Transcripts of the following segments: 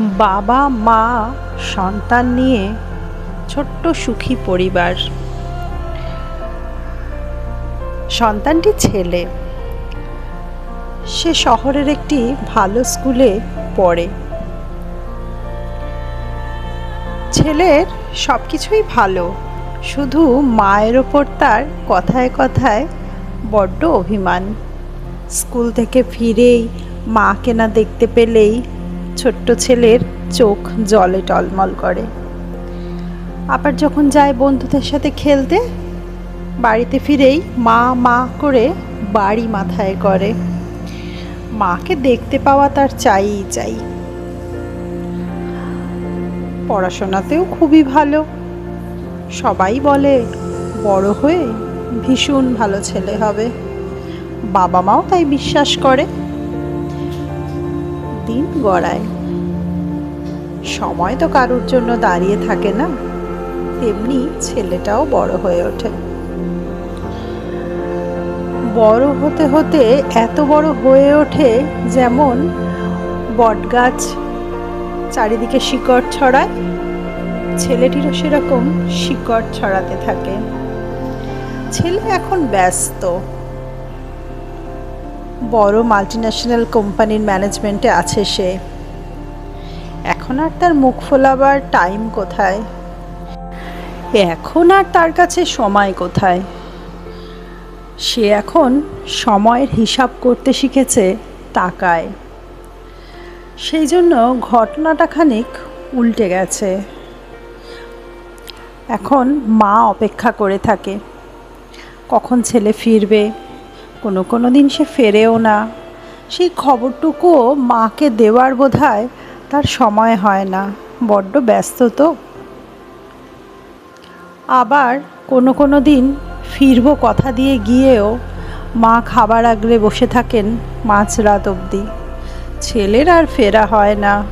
বাবা, মা, সন্তান নিয়ে ছোট্ট সুখী পরিবার। সন্তানটি ছেলে। সে শহরের একটি ভালো স্কুলে পড়ে। ছেলের সব কিছুই ভালো, শুধু মায়ের ওপর তার কথায় কথায় বড্ড অভিমান। স্কুল থেকে ফিরেই মাকে না দেখতে পেলেই ছোট্ট ছেলের চোখ জলে টলমল করে। আবার যখন যায় বন্ধুদের সাথে খেলতে, বাড়িতে ফিরেই মা মা করে বাড়ি মাথায় করে। মাকে দেখতে পাওয়া তার চাইই চাই। পড়াশোনাতেও খুবই ভালো। সবাই বলে, বড় হয়ে ভীষণ ভালো ছেলে হবে। বাবা মাও তাই বিশ্বাস করে। দিন গড়ায়। সময় তো কারোর জন্য দাঁড়িয়ে থাকে না। তেমনি ছেলেটাও বড় হয়ে ওঠে। বড় হতে হতে এত বড় হয়ে ওঠে যেমন বটগাছ চারিদিকে শিকড় ছড়ায়, ছেলেটিরও সেরকম শিকড় ছড়াতে থাকে। ছেলে এখন ব্যস্ত। বড় মাল্টিন্যাশনাল কোম্পানির ম্যানেজমেন্টে আছে সে। এখন আর তার মুখ ফোলাবার টাইম কোথায়? এখন আর তার কাছে সময় কোথায়? সে এখন সময়ের হিসাব করতে শিখেছে টাকায় সেই জন্য ঘটনাটা খানিক উল্টে গেছে। এখন মা অপেক্ষা করে থাকে। কখন ছেলে ফিরবে? কোনো কোনো দিন সে ফেরেও না। সেই খবরটুকুও মাকে দেওয়ার বোধহয় তার সময় হয় না, বড্ড ব্যস্ত তো। আবার কোনো কোনো দিন ফিরবো কথা দিয়ে গিয়েও মা খাবার আগলে বসে থাকেন মাঝরাত অবধি। ছেলের আর ফেরা হয় না।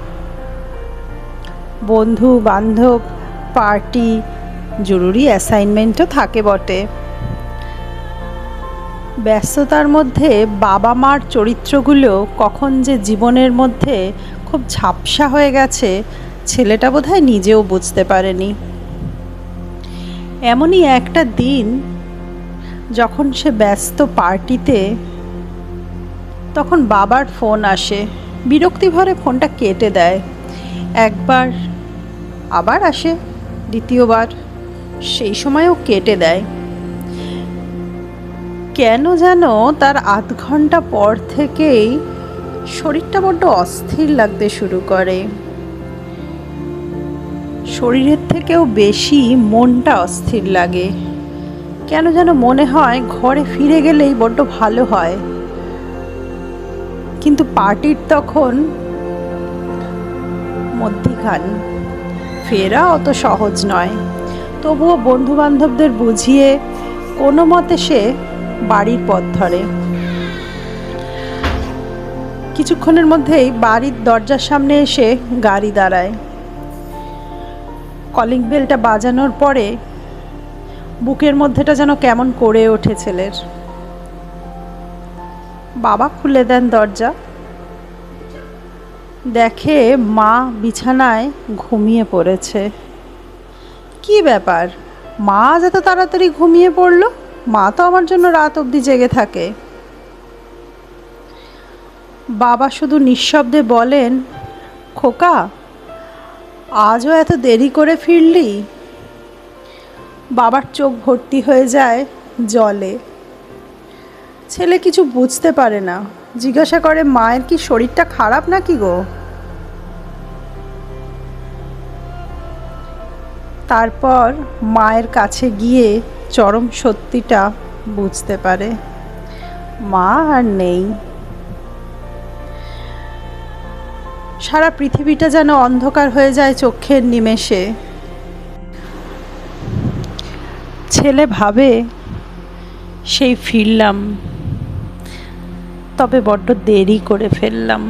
বন্ধু, বান্ধব, পার্টি, জরুরি অ্যাসাইনমেন্টও থাকে বটে। ব্যস্ততার মধ্যে বাবা মার চরিত্রগুলো কখন যে জীবনের মধ্যে খুব ঝাপসা হয়ে গেছে, ছেলেটা বোধহয় নিজেও বুঝতে পারেনি। এমনই একটা দিন যখন সে ব্যস্ত পার্টিতে, তখন বাবার ফোন আসে। বিরক্তি ভরে ফোনটা কেটে দেয়। একবার আবার আসে, দ্বিতীয়বার সেই সময়ও কেটে দেয়। কেন যেন তার আধ ঘণ্টা পর থেকেই শরীরটা বড্ড অস্থির লাগতে শুরু করে। শরীরের থেকেও বেশি মনটা অস্থির লাগে। কেন যেন মনে হয় ঘরে ফিরে গেলেই বড্ড ভালো হয়। কিন্তু পার্টির তখন মধ্যিখান। ফেরা অত সহজ নয়। তবুও বন্ধু বান্ধবদের বুঝিয়ে কোনো মতে সে বাড়ির পথ ধরে। কিছুক্ষণের মধ্যেই বাড়ির দরজার সামনে এসে গাড়ি দাঁড়ায়। কলিং বেলটা বাজানোর পরে বুকের মধ্যেটা যেন কেমন করে ওঠে ছেলের। বাবা খুলে দেন দরজা। দেখে মা বিছানায় ঘুমিয়ে পড়েছে। কি ব্যাপার? মা যত তাড়াতাড়ি ঘুমিয়ে পড়ল? মা তো আমার জন্য রাত অবধি জেগে থাকে। বাবা শুধু নিঃশব্দে বলেন, খোকা, আজও এত দেরি করে ফিরলি? বাবার চোখ ভর্তি হয়ে যায় জলে। ছেলে কিছু বুঝতে পারে না। জিজ্ঞাসা করে, মায়ের কি শরীরটা খারাপ নাকি গো? তারপর মায়ের কাছে গিয়ে চরম সত্যিটা বুঝতে পারে। মা আর নেই। সারা পৃথিবীটা যেন অন্ধকার হয়ে যায় চোখের নিমেষে। ছেলে ভাবে, সেই ফিরলাম, তবে বড্ড দেরি করে ফেললাম।